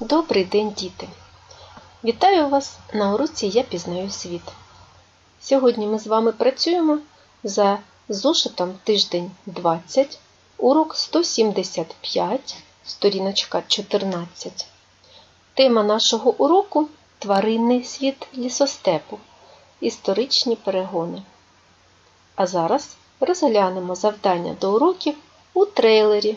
Добрий день, діти! Вітаю вас на уроці Я пізнаю світ. Сьогодні ми з вами працюємо за зошитом тиждень 20, урок 175, сторіночка 14. Тема нашого уроку Тваринний світ лісостепу. Історичні перегони. А зараз розглянемо завдання до уроків у трейлері.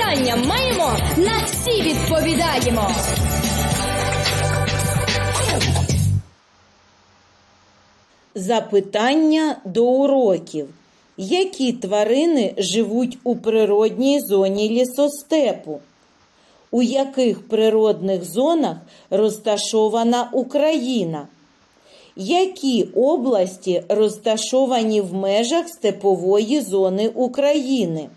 Запитання маємо, на всі відповідаємо. Запитання до уроків. Які тварини живуть у природній зоні лісостепу? У яких природних зонах розташована Україна? Які області розташовані в межах степової зони України?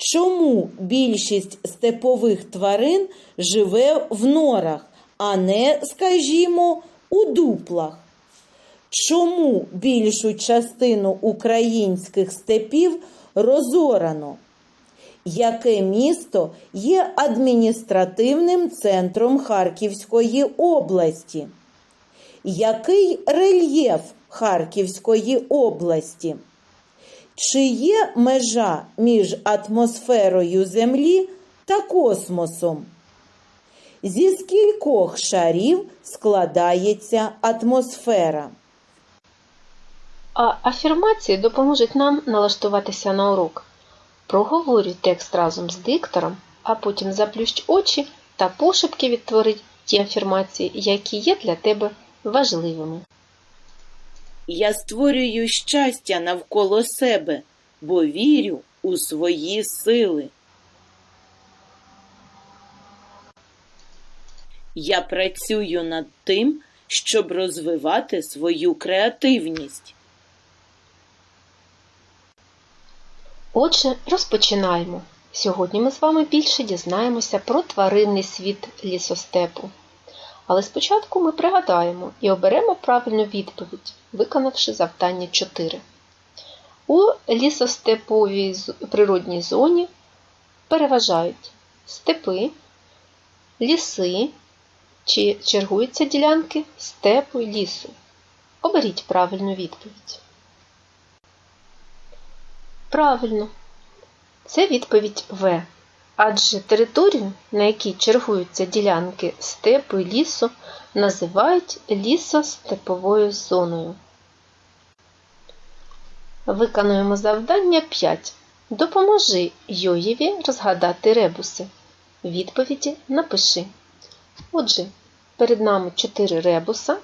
Чому більшість степових тварин живе в норах, а не, скажімо, у дуплах? Чому більшу частину українських степів розорано? Яке місто є адміністративним центром Харківської області? Який рельєф Харківської області? Чи є межа між атмосферою Землі та космосом? Зі скількох шарів складається атмосфера? А афірмації допоможуть нам налаштуватися на урок. Проговорюй текст разом з диктором, а потім заплющ очі та пошепки відтворить ті афірмації, які є для тебе важливими. Я створюю щастя навколо себе, бо вірю у свої сили. Я працюю над тим, щоб розвивати свою креативність. Отже, розпочинаємо. Сьогодні ми з вами більше дізнаємося про тваринний світ лісостепу. Але спочатку ми пригадаємо і оберемо правильну відповідь, виконавши завдання 4. У лісостеповій природній зоні переважають степи, ліси чи чергуються ділянки степу і лісу. Оберіть правильну відповідь. Правильно. Це відповідь В. Адже територію, на якій чергуються ділянки степу і лісу, називають лісостеповою зоною. Виконуємо завдання 5. Допоможи Йоєві розгадати ребуси. Відповіді напиши. Отже, перед нами 4 ребуса.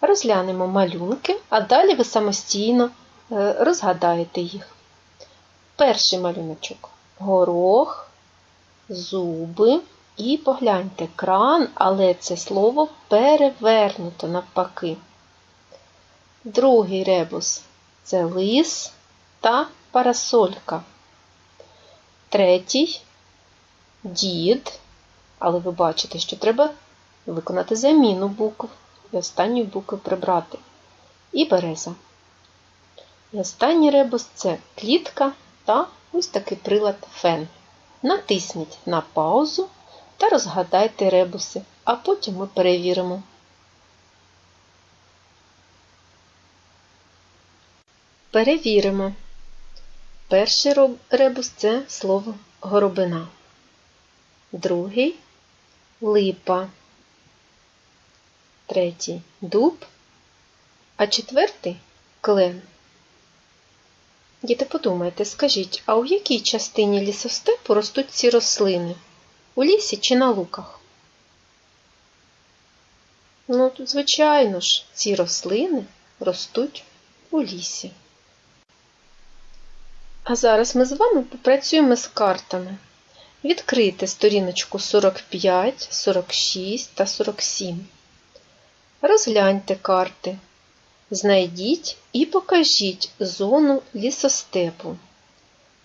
Розглянемо малюнки, а далі ви самостійно е, розгадаєте їх. Перший малюночок горох, зуби і погляньте кран, але це слово перевернуто навпаки. Другий ребус це лис та парасолька. Третій дід, але ви бачите, що треба виконати заміну букв і останню букву прибрати. І береза. І останній ребус це клітка та ось такий прилад фен. Натисніть на паузу та розгадайте ребуси, а потім ми перевіримо. Перевіримо. Перший ребус це слово горобина. Другий липа. Третій дуб. А четвертий клен. Діти, подумайте, скажіть, а у якій частині лісостепу ростуть ці рослини? У лісі чи на луках? Ну, звичайно ж, ці рослини ростуть у лісі. А зараз ми з вами попрацюємо з картами. Відкрийте сторіночку 45, 46 та 47. Розгляньте карти. Знайдіть і покажіть зону лісостепу.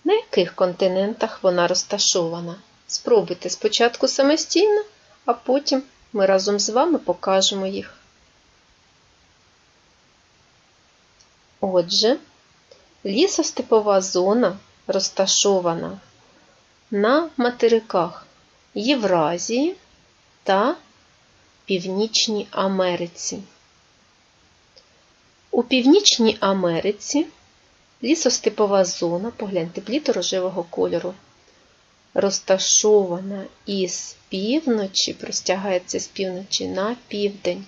На яких континентах вона розташована? Спробуйте спочатку самостійно, а потім ми разом з вами покажемо їх. Отже, лісостепова зона розташована на материках Євразії та Північній Америці. У Північній Америці лісостепова зона, погляньте, пліто рожевого кольору, розташована із півночі, простягається з півночі на південь.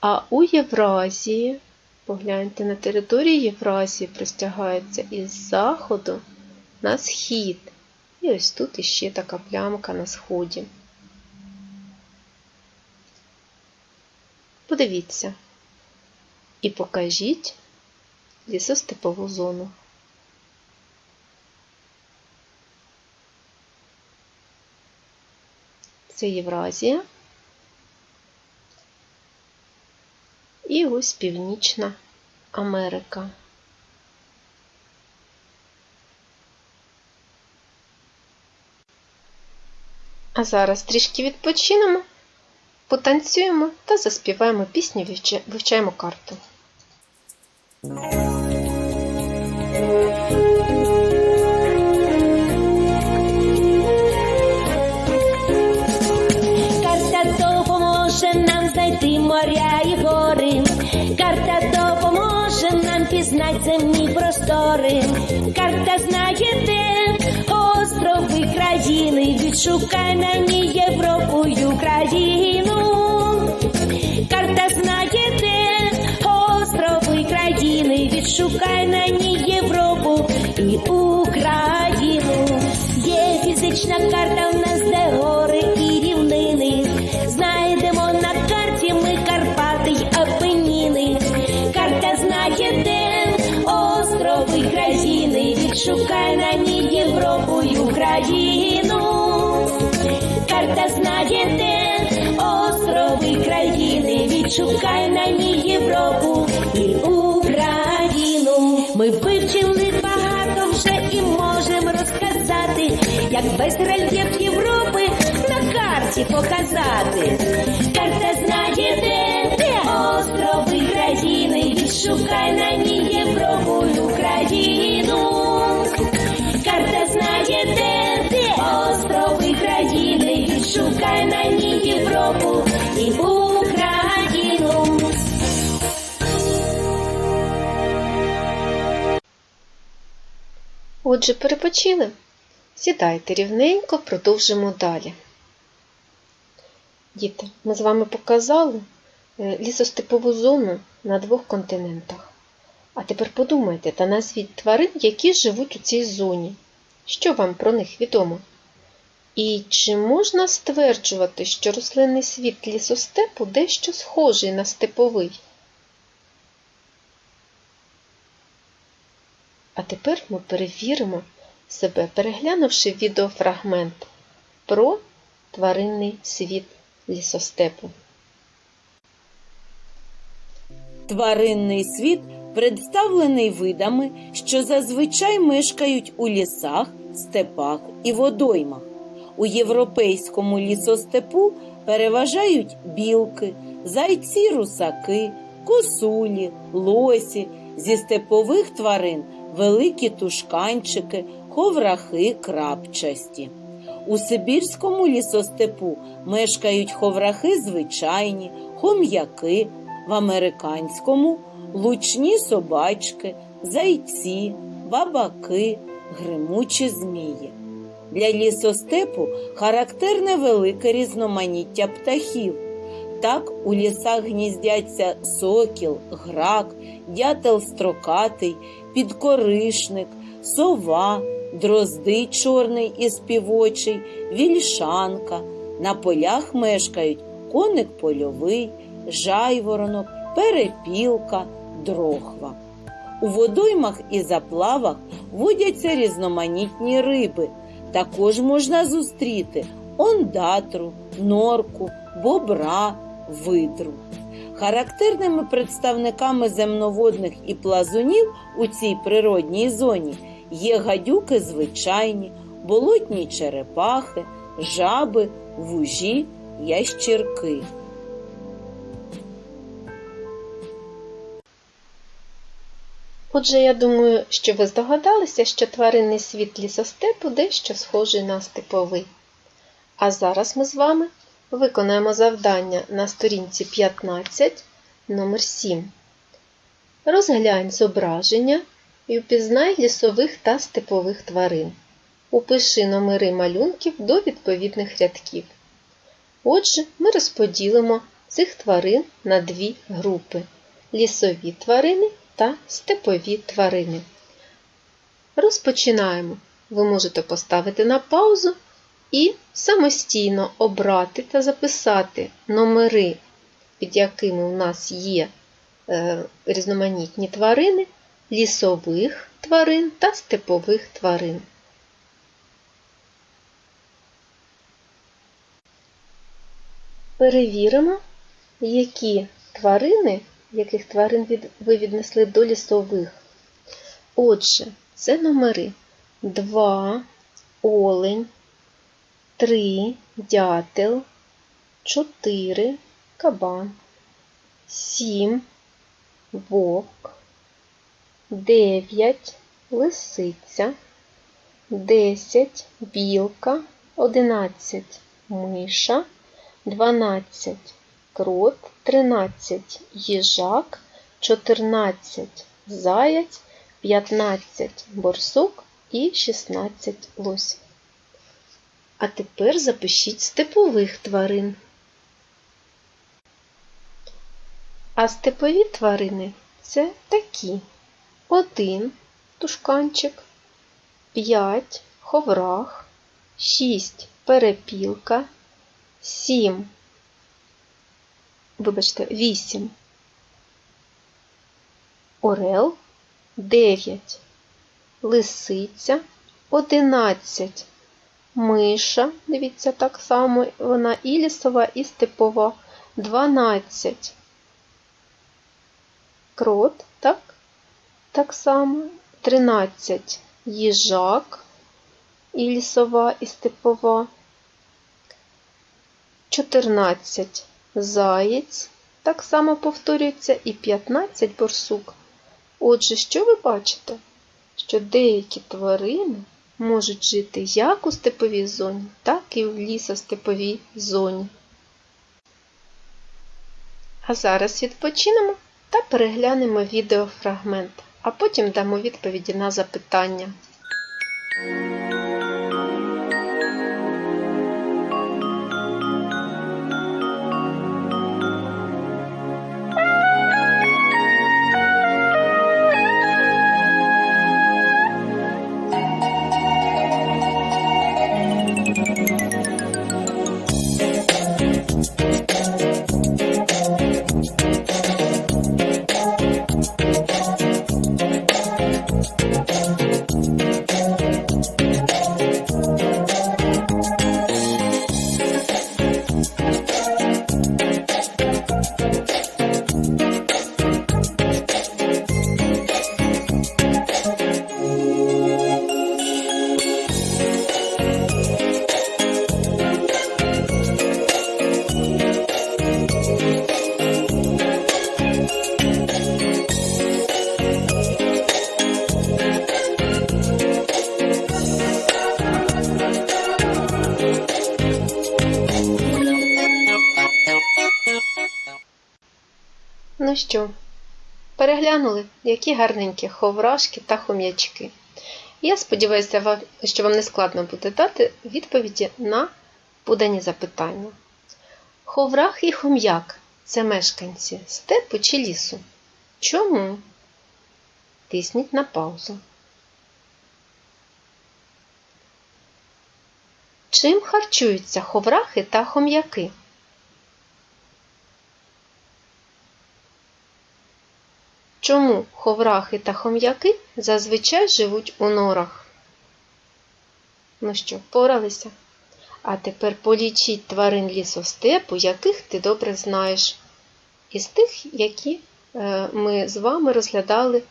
А у Євразії, погляньте, на території Євразії простягається із заходу на схід. І ось тут іще така плямка на сході. Подивіться і покажіть лісостепову зону. Це Євразія. І ось Північна Америка. А зараз трішки відпочинемо, потанцюємо та заспіваємо пісню, вивчаємо карту. Карта допоможе нам знайти моря і гори. Карта допоможе нам пізнати земні простори. Карта знає де острови країни. Відшукай на ній Європу й Україну. Відшукай на ній Європу і Україну. Ми вивчили багато вже і можемо розказати, як весь рельєф Європи на карті показати. Карта знає, де, де острови країни. Відшукай на ній Європу й Україну. Карта знає, де, де острови країни. Відшукай на ній Європу Отже, перепочили? Сідайте рівненько, продовжимо далі. Діти, ми з вами показали е, лісостепову зону на двох континентах. А тепер подумайте та назвіть тварин, які живуть у цій зоні. Що вам про них відомо? І чи можна стверджувати, що рослинний світ лісостепу дещо схожий на степовий? А тепер ми перевіримо себе, переглянувши відеофрагмент про тваринний світ лісостепу. Тваринний світ представлений видами, що зазвичай мешкають у лісах, степах і водоймах. У європейському лісостепу переважають білки, зайці русаки, косулі, лосі, зі степових тварин великі тушканчики, ховрахи крапчасті. У Сибірському лісостепу мешкають ховрахи звичайні, хом'яки, в американському лучні собачки, зайці, бабаки, гримучі змії. Для лісостепу характерне велике різноманіття птахів. Так у лісах гніздяться сокіл, грак, дятел строкатий, підкоришник, сова, дрозди чорний і співочий, вільшанка. На полях мешкають коник польовий, жайворонок, перепілка, дрохва. У водоймах і заплавах водяться різноманітні риби. Також можна зустріти ондатру, норку, бобра, видру. Характерними представниками земноводних і плазунів у цій природній зоні є гадюки звичайні, болотні черепахи, жаби, вужі, ящірки. Отже, я думаю, що ви здогадалися, що тваринний світ лісостепу дещо схожий на степовий. А зараз ми з вами виконаємо завдання на сторінці 15, номер 7. Розглянь зображення і впізнай лісових та степових тварин. Упиши номери малюнків до відповідних рядків. Отже, ми розподілимо цих тварин на дві групи лісові тварини та степові тварини. Розпочинаємо. Ви можете поставити на паузу і самостійно обрати та записати номери, під якими у нас є е, різноманітні тварини, лісових тварин та степових тварин. Перевіримо, які тварини, яких тварин від- ви віднесли до лісових. Отже, це номери 2, олень, 3, дятел, 4, кабан, 7, вовк, 9, лисиця, 10, білка, 11, миша, 12 крот, 13 їжак, 14 заяць, 15 борсук і 16 лось. А тепер запишіть степових тварин. А степові тварини це такі: 1 тушканчик, 5 ховрах, 6 перепілка, 7 вибачте, 8 орел, 9 лисиця, 11 миша, дивіться, так само вона і лісова, і степова, 12 крот, так, так само, 13 їжак, і лісова, і степова, 14 заєць, так само повторюється, і 15 борсук. Отже, що ви бачите? Що деякі тварини можуть жити як у степовій зоні, так і в лісостеповій зоні. А зараз відпочинемо та переглянемо відеофрагмент, а потім дамо відповіді на запитання. Які гарненькі ховрашки та хом'ячки. Я сподіваюся, що вам не складно буде дати відповіді на подані запитання. Ховрах і хом'як це мешканці степу чи лісу? Чому? натисніть на паузу. Чим харчуються ховрахи та хом'яки? Чому ховрахи та хом'яки зазвичай живуть у норах? Ну що, впоралися? А тепер полічіть тварин лісостепу, яких ти добре знаєш. Із тих, які е, ми з вами розглядали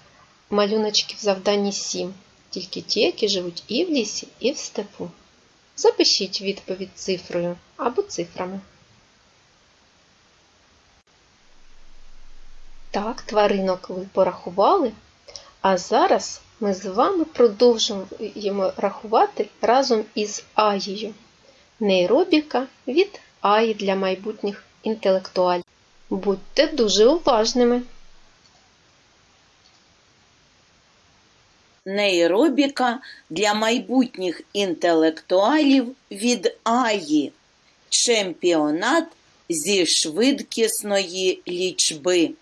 малюночки в завданні 7. Тільки ті, які живуть і в лісі, і в степу. Запишіть відповідь цифрою або цифрами. Так, тваринок ви порахували. А зараз ми з вами продовжуємо рахувати разом із Аєю. Нейробіка від Аї для майбутніх інтелектуалів. Будьте дуже уважними. Нейробіка для майбутніх інтелектуалів від Аї. Чемпіонат зі швидкісної лічби.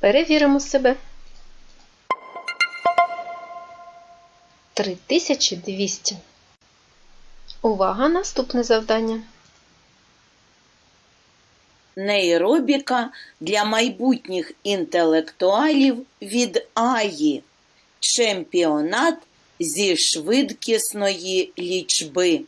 Перевіримо себе. 3200. Увага! Наступне завдання. Нейробіка для майбутніх інтелектуалів від Аї. Чемпіонат зі швидкісної лічби.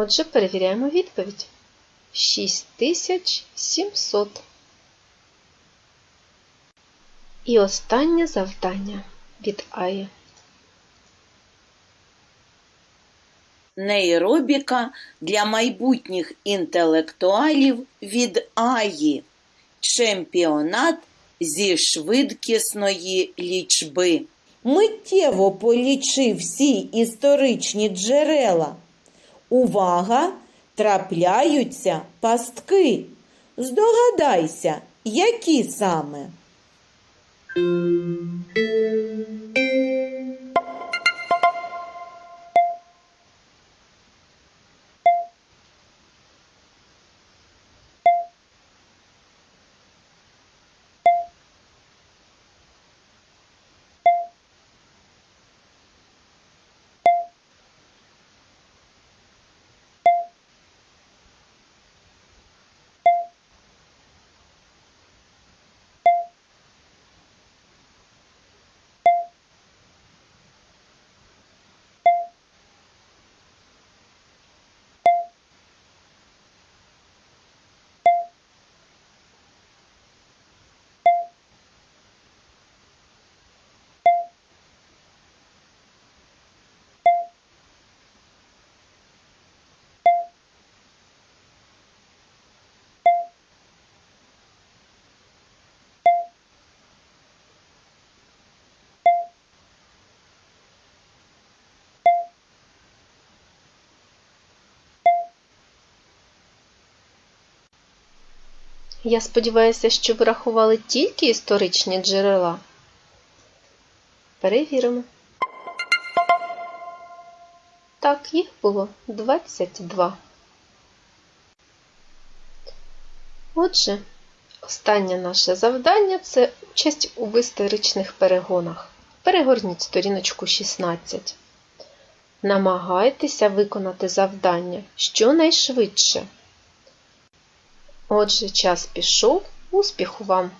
Отже, перевіряємо відповідь. 6700. І останнє завдання від Аї. Нейробіка для майбутніх інтелектуалів від Аї. Чемпіонат зі швидкісної лічби. Миттєво полічи всі історичні джерела. Увага! Трапляються пастки. Здогадайся, які саме. Я сподіваюся, що ви рахували тільки історичні джерела. Перевіримо. Так, їх було 22. Отже, останнє наше завдання це участь у історичних перегонах. Перегорніть сторіночку 16. Намагайтеся виконати завдання щонайшвидше. Отже, час пішов. Успіху вам!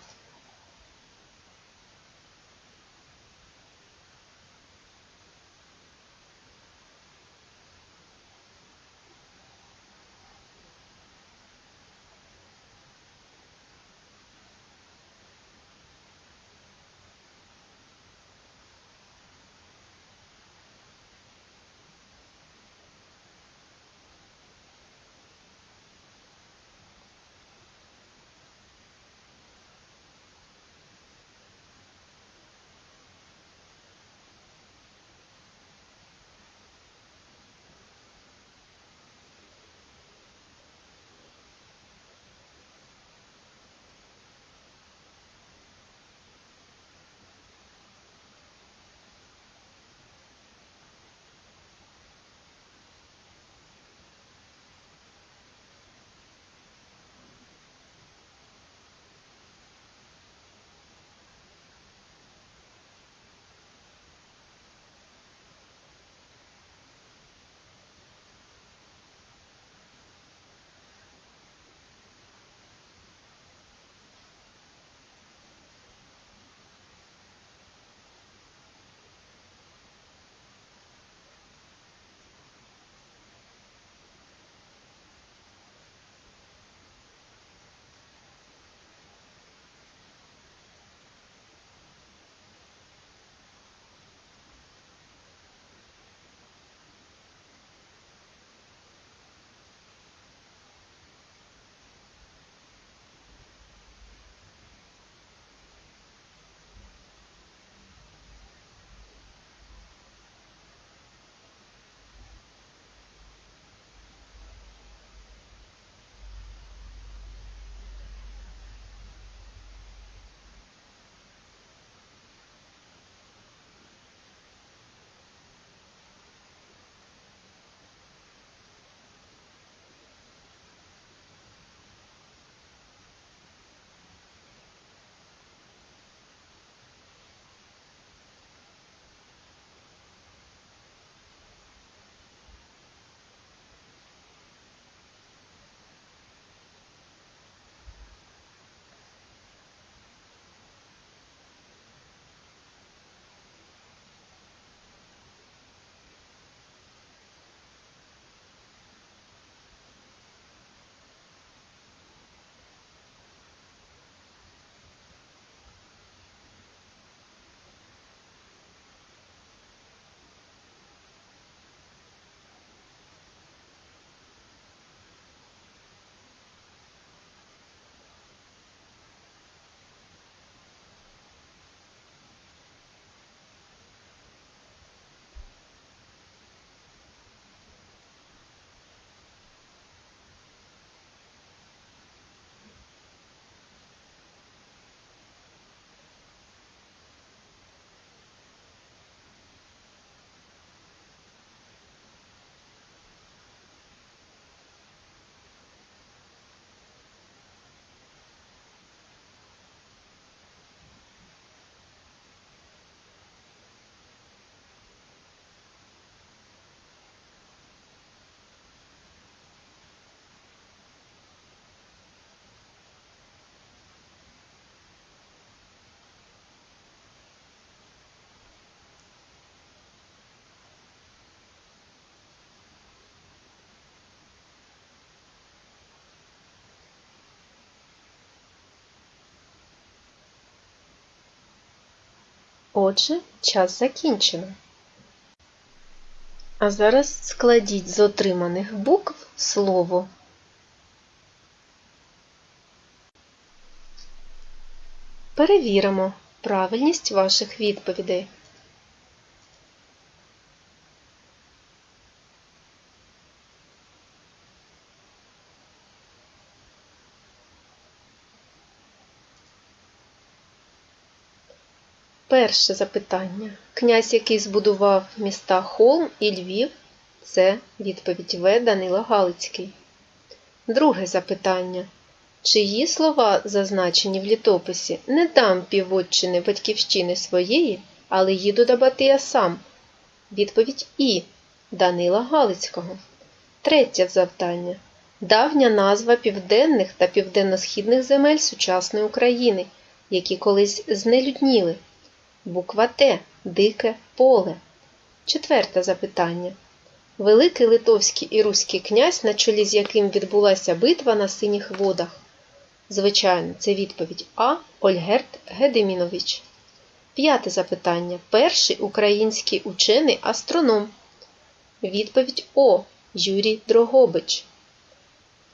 Отже, час закінчено. А зараз складіть з отриманих букв слово. Перевіримо правильність ваших відповідей. Перше запитання. Князь, який збудував міста Холм і Львів, це відповідь В. Данило Галицький. Друге запитання. Чиї слова, зазначені в літописі, не дам піввотчини батьківщини своєї, але їду до Батия сам? Відповідь І. Данила Галицького. Третє завдання. Давня назва південних та південно-східних земель сучасної України, які колись знелюдніли. Буква Т. Дике поле. Четверте запитання. Великий литовський і руський князь, на чолі з яким відбулася битва на синіх водах. Звичайно, це відповідь А. Ольгерт Гедемінович. П'яте запитання. Перший український учений астроном. Відповідь О. Юрій Дрогобич.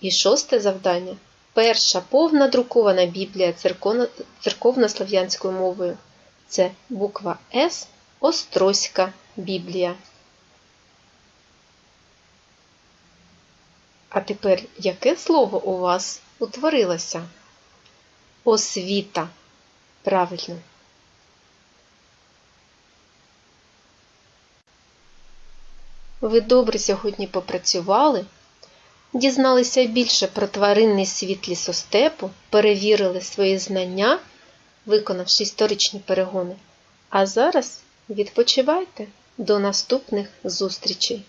І шосте завдання. Перша повна друкована Біблія церковно- церковно-слав'янською мовою. Це буква С. Острозька Біблія. А тепер яке слово у вас утворилося? Освіта. Правильно. Ви добре сьогодні попрацювали, дізналися більше про тваринний світ лісостепу, перевірили свої знання, виконавши історичні перегони. А зараз відпочивайте до наступних зустрічей!